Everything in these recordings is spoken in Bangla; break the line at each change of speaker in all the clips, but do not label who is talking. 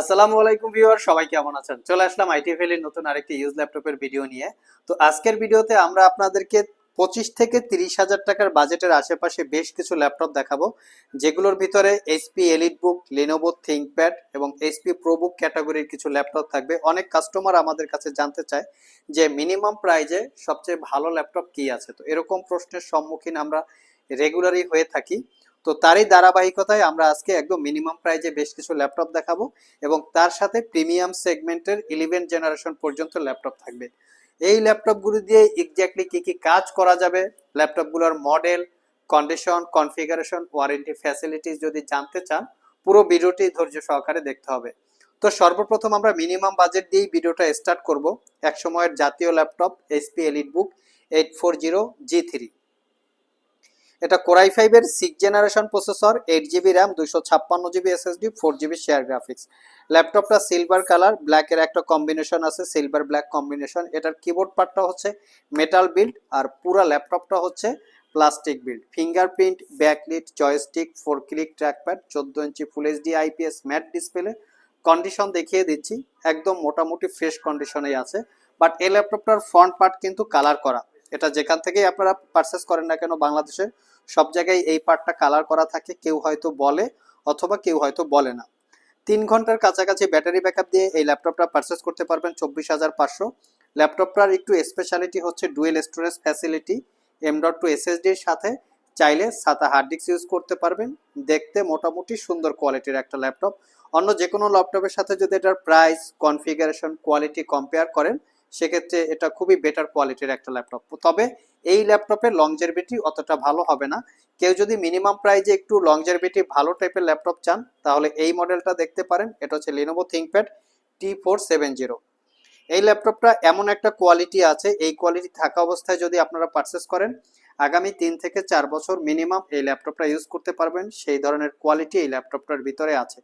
আসসালামু আলাইকুম ভিউয়ার, সবাই কেমন আছেন? চলে আসলাম আইটি ভ্যালির নতুন আরেকটি ইউজ ল্যাপটপের ভিডিও নিয়ে। তো আজকের ভিডিওতে আমরা আপনাদেরকে পঁচিশ থেকে তিরিশ হাজার টাকার বাজেটের আশেপাশে বেশ কিছু ল্যাপটপ দেখাবো, যেগুলোর ভিতরে HP EliteBook Lenovo ThinkPad এবং এইচপি প্রোবুক ক্যাটাগরির কিছু ল্যাপটপ থাকবে। অনেক কাস্টমার আমাদের কাছে জানতে চায় যে মিনিমাম প্রাইজে সবচেয়ে ভালো ল্যাপটপ কি আছে। তো এরকম প্রশ্নের সম্মুখীন আমরা রেগুলারই হয়ে থাকি। তো তারই ধারাবাহিকতায় আমরা আজকে একদম মিনিমাম প্রাইজে বেশ কিছু ল্যাপটপ দেখাবো এবং তার সাথে প্রিমিয়াম সেগমেন্টের ইলেভেন জেনারেশন পর্যন্ত ল্যাপটপ থাকবে। এই ল্যাপটপগুলো দিয়ে এক্স্যাক্টলি কী কী কাজ করা যাবে ল্যাপটপগুলোর model condition configuration warranty facilities যদি জানতে চান, পুরো ভিডিওটি ধৈর্য সহকারে দেখতে হবে। তো সর্বপ্রথম আমরা মিনিমাম বাজেট দিয়েই ভিডিওটা স্টার্ট করব। এক সময়ের জাতীয় laptop HP EliteBook eight four zero G three এটা কোরাই ফাইভের six generation processor eight GB RAM দুইশো ছাপ্পান্ন GB SSD four GB share graphics ল্যাপটপটা সিলভার কালার ব্ল্যাকের একটা কম্বিনেশন আছে সিলভার ব্ল্যাক কম্বিনেশন এটার কিবোর্ড পার্টটা হচ্ছে মেটাল বিল্ড আর পুরো ল্যাপটপটা হচ্ছে plastic build fingerprint backlit joystick four click trackpad চোদ্দ inch full HD IPS matte display condition দেখিয়ে দিচ্ছি, একদম মোটামুটি ফ্রেশ কন্ডিশনেই আছে। বাট এই ল্যাপটপটার ফ্রন্ট পার্ট কিন্তু কালার করা। এটা যেখান থেকেই আপনারা পারচেস করেন না কেন বাংলাদেশের সব জায়গায় এই পার্টটা কালার করা থাকে, কেউ হয়তো বলে অথবা কেউ হয়তো বলে না। তিন ঘণ্টার কাছাকাছি ব্যাটারি ব্যাকআপ দিয়ে এই ল্যাপটপটা পারচেস করতে পারবেন চব্বিশ হাজার পাঁচশো। ল্যাপটপটার একটু স্পেশালিটি হচ্ছে dual storage facility M dot two এসএসডির সাথে। চাইলে সাতা হার্ড ডিস্ক ইউজ করতে পারবেন। দেখতে মোটামুটি সুন্দর কোয়ালিটির একটা ল্যাপটপ অন্য যে কোনো ল্যাপটপের সাথে যদি এটার প্রাইস কনফিগারেশন কোয়ালিটি কম্পেয়ার করেন সেক্ষেত্রে এটা খুবই বেটার কোয়ালিটির একটা ল্যাপটপ তবে এই ল্যাপটপের লংজারবিটি অতটা ভালো হবে না। কেউ যদি মিনিমাম প্রাইজে একটু লংজারবিটি ভালো টাইপের ল্যাপটপ চান, তাহলে এই মডেলটা দেখতে পারেন। এটা হচ্ছে Lenovo ThinkPad T four seven zero এই ল্যাপটপটা এমন একটা কোয়ালিটি আছে, এই কোয়ালিটি থাকা অবস্থায় যদি আপনারা পারচেস করেন আগামী তিন থেকে চার বছর মিনিমাম এই ল্যাপটপটা ইউজ করতে পারবেন। সেই ধরনের কোয়ালিটি এই ল্যাপটপটার ভিতরে আছে।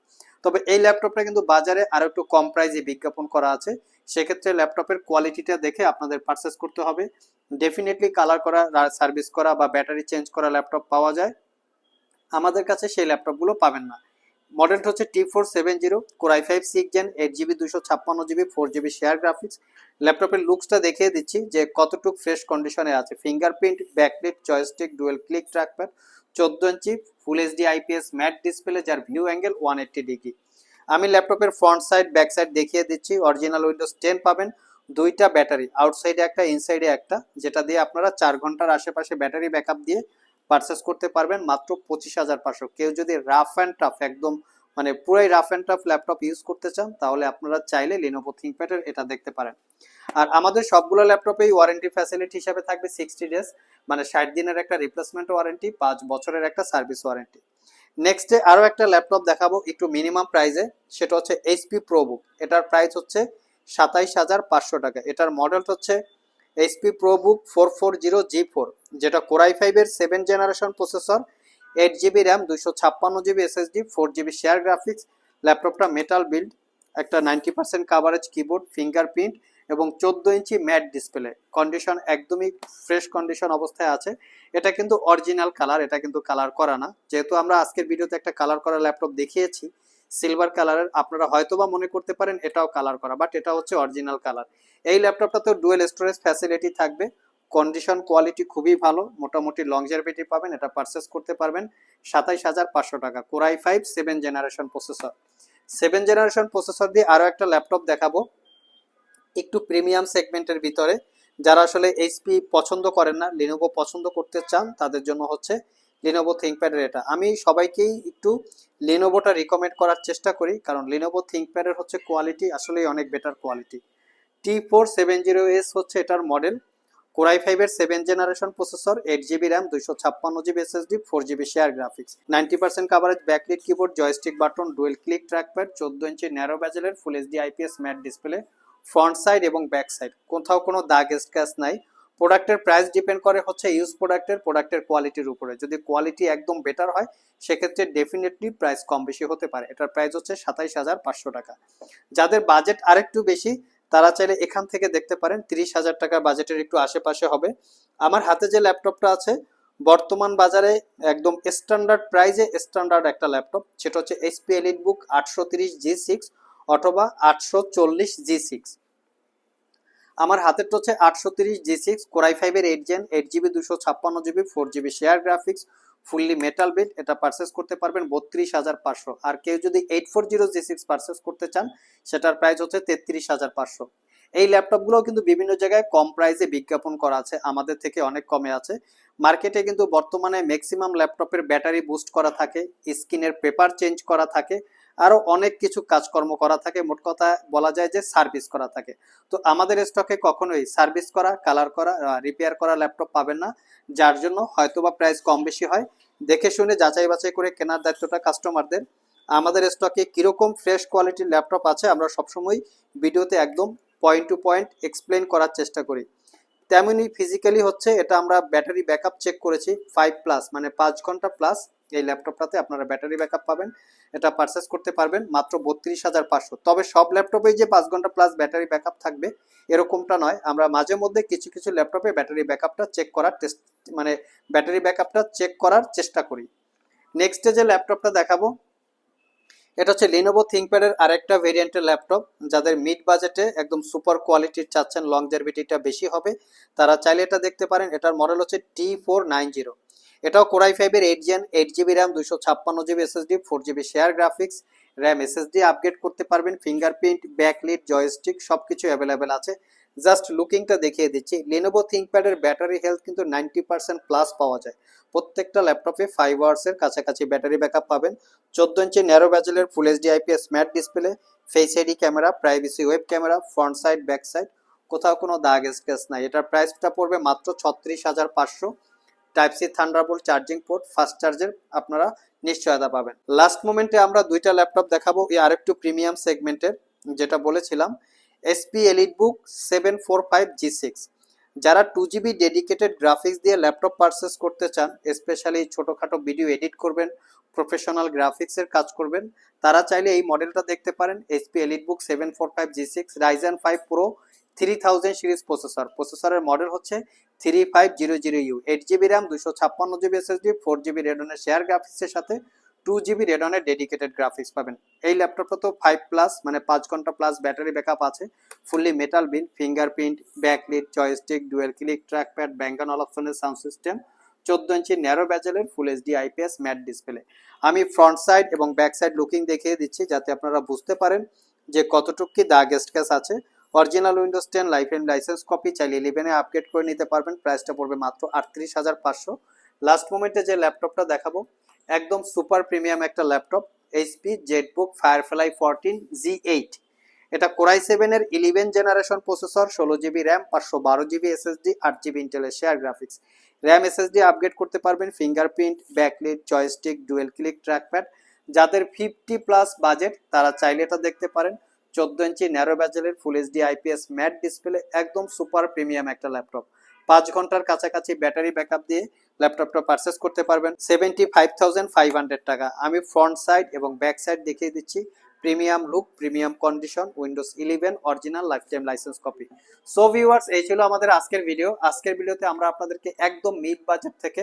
তবে এই ল্যাপটপটা কিন্তু বাজারে আরও একটু কম প্রাইজে বিজ্ঞাপন করা আছে। সেক্ষেত্রে ল্যাপটপের কোয়ালিটিটা দেখে আপনাদের পারচেস করতে হবে। ডেফিনেটলি কালার করা সার্ভিস করা বা ব্যাটারি চেঞ্জ করা ল্যাপটপ পাওয়া যায়। আমাদের কাছে সেই ল্যাপটপগুলো পাবেন না। মডেলটা হচ্ছে T four seven zero core i five six gen eight GB দুশো ছাপ্পান্ন GB four GB share graphics ল্যাপটপের লুকসটা দেখিয়ে দিচ্ছি যে কতটুকু ফ্রেশ কন্ডিশনে আছে। Fingerprint backlit joystick dual click trackpad চোদ্দ inch full HD IPS matte display যার view angle one eighty degree আমি ল্যাপটপের ফ্রন্ট সাইড ব্যাক সাইড দেখিয়ে দিচ্ছি। অরিজিনাল উইন্ডোজ টেন পাবেন। দুইটা ব্যাটারি আউটসাইডে একটা ইনসাইডে একটা, যেটা দিয়ে আপনারা চার ঘণ্টার আশেপাশে ব্যাটারি ব্যাকআপ দিয়ে পারচেস করতে পারবেন মাত্র পঁচিশ হাজার পাঁচশো। কেউ যদি রাফ অ্যান্ড টাফ একদম মানে পুরাই rough and tough laptop use করতে চান, তাহলে আপনারা চাইলে লিনোভো থিঙ্কপ্যাডের এটা দেখতে পারেন। আর আমাদের সবগুলো ল্যাপটপেই ওয়ারেন্টি ফ্যাসিলিটি হিসাবে থাকবে সিক্সটি ডেজ মানে ষাট দিনের একটা রিপ্লেসমেন্ট ওয়ারেন্টি পাঁচ বছরের একটা সার্ভিস ওয়ারেন্টি নেক্সটে আরও একটা ল্যাপটপ দেখাবো একটু মিনিমাম প্রাইসে সেটা হচ্ছে এইচপি প্রোবুক এটার প্রাইস হচ্ছে সাতাইশ হাজার পাঁচশো টাকা। এটার মডেলটা হচ্ছে HP ProBook four four zero G four যেটা কোরাই ফাইভের seven generation processor eight GB RAM দুইশো ছাপ্পান্ন GB SSD four GB share graphics ল্যাপটপটা মেটাল বিল্ড একটা ninety percent coverage keyboard fingerprint এবং চোদ্দ ইঞ্চি ম্যাট ডিসপ্লে কন্ডিশন একদমই ফ্রেশ কন্ডিশন অবস্থায় আছে। এটা কিন্তু অরিজিনাল কালার এটা কিন্তু কালার করা না। যেহেতু আমরা আজকের ভিডিওতে একটা কালার করা ল্যাপটপ দেখিয়েছি সিলভার কালারের আপনারা হয়তোবা মনে করতে পারেন এটাও কালার করা বাট এটা হচ্ছে অরিজিনাল কালার এই ল্যাপটপটাতে ডুয়েল স্টোরেজ ফ্যাসিলিটি থাকবে। কন্ডিশন কোয়ালিটি খুবই ভালো, মোটামুটি লংজারভিটি পাবেন, এটা পারচেস করতে পারবেন সাতাইশ হাজার পাঁচশো টাকা। Core i five seven generation processor seven generation processor দিয়ে আরও একটা ল্যাপটপ দেখাবো। একটু প্রিমিয়াম সেগমেন্টের ভিতরে। যারা আসলে এইচপি পছন্দ করেন না লিনোভো পছন্দ করতে চান, তাদের জন্য হচ্ছে লিনোভো থিঙ্কপ্যাডের এটা। আমি সবাইকেই একটু লিনোভোটা রিকমেন্ড করার চেষ্টা করি, কারণ লিনোভো থিঙ্কপ্যাডের হচ্ছে কোয়ালিটি আসলেই অনেক better quality T four seven zero S হচ্ছে এটার মডেল কোরাই ফাইভের seven generation processor eight GB RAM দুইশো ছাপ্পান্ন GB SSD four GB share graphics ninety percent coverage backlit keyboard joystick button dual click trackpad চোদ্দ ইঞ্চি narrow ব্যাজেলের full HD IPS matte display front side এবং ব্যাক সাইড কোথাও কোনো দাগ স্ক্যাচ নাই। প্রোডাক্টের প্রাইস ডিপেন্ড করে হচ্ছে ইউজ প্রোডাক্টের প্রোডাক্টের কোয়ালিটির উপরে। যদি কোয়ালিটি একদম বেটার হয়, সেক্ষেত্রে ডেফিনেটলি প্রাইস কম বেশি হতে পারে। এটার প্রাইস হচ্ছে সাতাইশ হাজার পাঁচশো টাকা। যাদের বাজেট আরেকটু বেশি, তারা চাইলে এখান থেকে দেখতে পারেন, তিরিশ হাজার টাকার বাজেটের একটু আশেপাশে হবে। আমার হাতে যে ল্যাপটপটা আছে, বর্তমান বাজারে একদম স্ট্যান্ডার্ড প্রাইজে স্ট্যান্ডার্ড একটা ল্যাপটপ। সেটা হচ্ছে এইচপি এলিট বুক আটশো তিরিশ জি সিক্স অথবা আটশো চল্লিশ জি সিক্স আমার হাতেরটা হচ্ছে আটশো তিরিশ জি সিক্স কোরাই ফাইভের এইট জেন এইট জিবি দুশো ছাপ্পান্ন GB four GB share graphics fully metal build এটা পারচেস করতে পারবেন বত্রিশ হাজার পাঁচশো। আর কেউ যদি eight four zero G six purchase করতে চান, সেটার প্রাইস হচ্ছে তেত্রিশ হাজার পাঁচশো। এই ল্যাপটপগুলো কিন্তু বিভিন্ন জায়গায় কম প্রাইসে বিজ্ঞাপন করা আছে, আমাদের থেকে অনেক কমে আছে। মার্কেটে কিন্তু বর্তমানে ম্যাক্সিমাম ল্যাপটপের ব্যাটারি বুস্ট করা থাকে স্ক্রিনের পেপার চেঞ্জ করা থাকে। আরও অনেক কিছু কাজকর্ম করা থাকে। মোট কথা বলা যায় যে সার্ভিস করা থাকে। তো আমাদের স্টকে কখনোই সার্ভিস করা, কালার করা রিপেয়ার করা ল্যাপটপ পাবেন না, যার জন্য হয়তোবা প্রাইস কম বেশি হয়। দেখে শুনে যাচাই বাছাই করে কেনার দায়িত্বটা কাস্টমারদের। আমাদের স্টকে কীরকম ফ্রেশ কোয়ালিটির ল্যাপটপ আছে, আমরা সবসময় ভিডিওতে একদম পয়েন্ট টু পয়েন্ট এক্সপ্লেন করার চেষ্টা করি। তেমনি ফিজিক্যালি হচ্ছে, এটা আমরা ব্যাটারি ব্যাকআপ চেক করেছি ফাইভ প্লাস মানে পাঁচ ঘণ্টা প্লাস এই ল্যাপটপটাতে আপনারা ব্যাটারি ব্যাকআপ পাবেন, এটা পারচেস করতে পারবেন, মাত্র বত্রিশ হাজার পাঁচশো। তবে সব ল্যাপটপেই যে পাঁচ ঘণ্টা প্লাস ব্যাটারি ব্যাকআপ থাকবে, এরকমটা নয়, আমরা মাঝে মধ্যে কিছু কিছু ল্যাপটপে ব্যাটারি ব্যাকআপটা চেক করার টেস্ট মানে ব্যাটারি ব্যাকআপটা চেক করার চেষ্টা করি। নেক্সটে যে ল্যাপটপটা দেখাবো এটা হচ্ছে লিনোভো থিঙ্কপ্যাডের আরেকটা ভেরিয়েন্টের ল্যাপটপ যাদের মিড বাজেটে একদম সুপার কোয়ালিটির চাচ্ছেন লংজারভিটিটা বেশি হবে। তারা চাইলে এটা দেখতে পারেন, এটার মডেল হচ্ছে টি ফোর নাইন জিরো এটাও কোরাই ফাইভের eight gen eight GB RAM দুশো ছাপ্পান্ন GB SSD four GB share graphics RAM SSD upgrade করতে পারবেন ফিঙ্গারপ্রিন্ট ব্যাকলিট জয়স্টিক সব কিছু অ্যাভেলেবেল আছে। জাস্ট লুকিংটা দেখিয়ে দিচ্ছি। লিনোভো থিঙ্কপ্যাডের ব্যাটারি হেলথ কিন্তু নাইনটি পার্সেন্ট প্লাস পাওয়া যায়। প্রত্যেকটা ল্যাপটপে ফাইভ আওয়ার্সের কাছাকাছি ব্যাটারি ব্যাকআপ পাবেন। চোদ্দ ইঞ্চি narrow ব্যাজেলের full HD IPS matte display face ID camera privacy web camera front side back side কোথাও কোনো দাগ স্কেচ নাই। এটার প্রাইসটা পড়বে মাত্র ছত্রিশ হাজার পাঁচশো। Type C thunderbolt charging port fast চার্জের আপনারা নিশ্চয়তা পাবেন। লাস্ট মোমেন্টে আমরা দুইটা ল্যাপটপ দেখাবো। এই আরেকটু প্রিমিয়াম সেগমেন্টের যেটা বলেছিলাম। HP EliteBook seven four five G six যারা টু জিবি ডেডিকেটেড গ্রাফিক্স দিয়ে ল্যাপটপ পারচেস করতে চান স্পেশালি ছোটোখাটো ভিডিও এডিট করবেন প্রফেশনাল গ্রাফিক্সের কাজ করবেন, তারা চাইলে এই মডেলটা দেখতে পারেন HP EliteBook seven four five G six Ryzen five pro three thousand series processor প্রসেসরের মডেল হচ্ছে three five zero zero U eight GB RAM দুশো ছাপ্পান্ন জিবি এসএসডি ফোর জিবি রেডনের শেয়ার গ্রাফিক্সের সাথে টু জিবি রেডনের ডেডিকেটেড গ্রাফিক্স পাবেন। এই ল্যাপটপটা তো ফাইভ প্লাস মানে পাঁচ ঘণ্টা প্লাস ব্যাটারি ব্যাকআপ আছে। ফুললি মেটাল বিন fingerprint backlit joystick dual click trackpad ব্যাঙ্গান অল অপশনের সাউন্ড সিস্টেম চোদ্দ ইঞ্চি narrow ব্যাজেলের full HD IPS matte display আমি ফ্রন্ট সাইড এবং ব্যাক সাইড লুকিং দেখিয়ে দিচ্ছি যাতে আপনারা বুঝতে পারেন যে কতটুকু কি দা গেস্ট ক্যাস আছে। Original Windows ten lifetime licence copy চাইলে ইলেভেনে আপগ্রেড করে নিতে পারবেন। প্রাইসটা পড়বে মাত্র আটত্রিশ হাজার পাঁচশো। লাস্ট মোমেন্টে যে ল্যাপটপটা দেখাবো একদম সুপার প্রিমিয়াম একটা laptop, HP, ZBook, Firefly fourteen, G eight. এটা কোরাই সেভেনের ইলেভেন জেনারেশন প্রসেসর, ষোলো জিবি র্যাম, পাঁচশো বারো জিবি এসএসডি, আট জিবি ইন্টেলের share graphics RAM SSD upgrade করতে পারবেন fingerprint backlit joystick dual click trackpad যাদের ফিফটি প্লাস বাজেট তারা চাইলে এটা দেখতে পারেন। চোদ্দ ইঞ্চি narrow ব্যাজেলের full HD IPS matte display একদম সুপার প্রিমিয়াম একটা ল্যাপটপ। পাঁচ ঘণ্টার কাছাকাছি ব্যাটারি ব্যাকআপ দিয়ে ল্যাপটপটা পারচেস করতে পারবেন। Seventy five thousand five hundred টাকা। আমি ফ্রন্ট সাইড এবং ব্যাক সাইড দেখিয়ে দিচ্ছি। Premium look premium condition Windows eleven original life time license copy so viewers এই ছিল আমাদের আজকের ভিডিও আজকের ভিডিওতে আমরা আপনাদেরকে একদম মিড বাজেট থেকে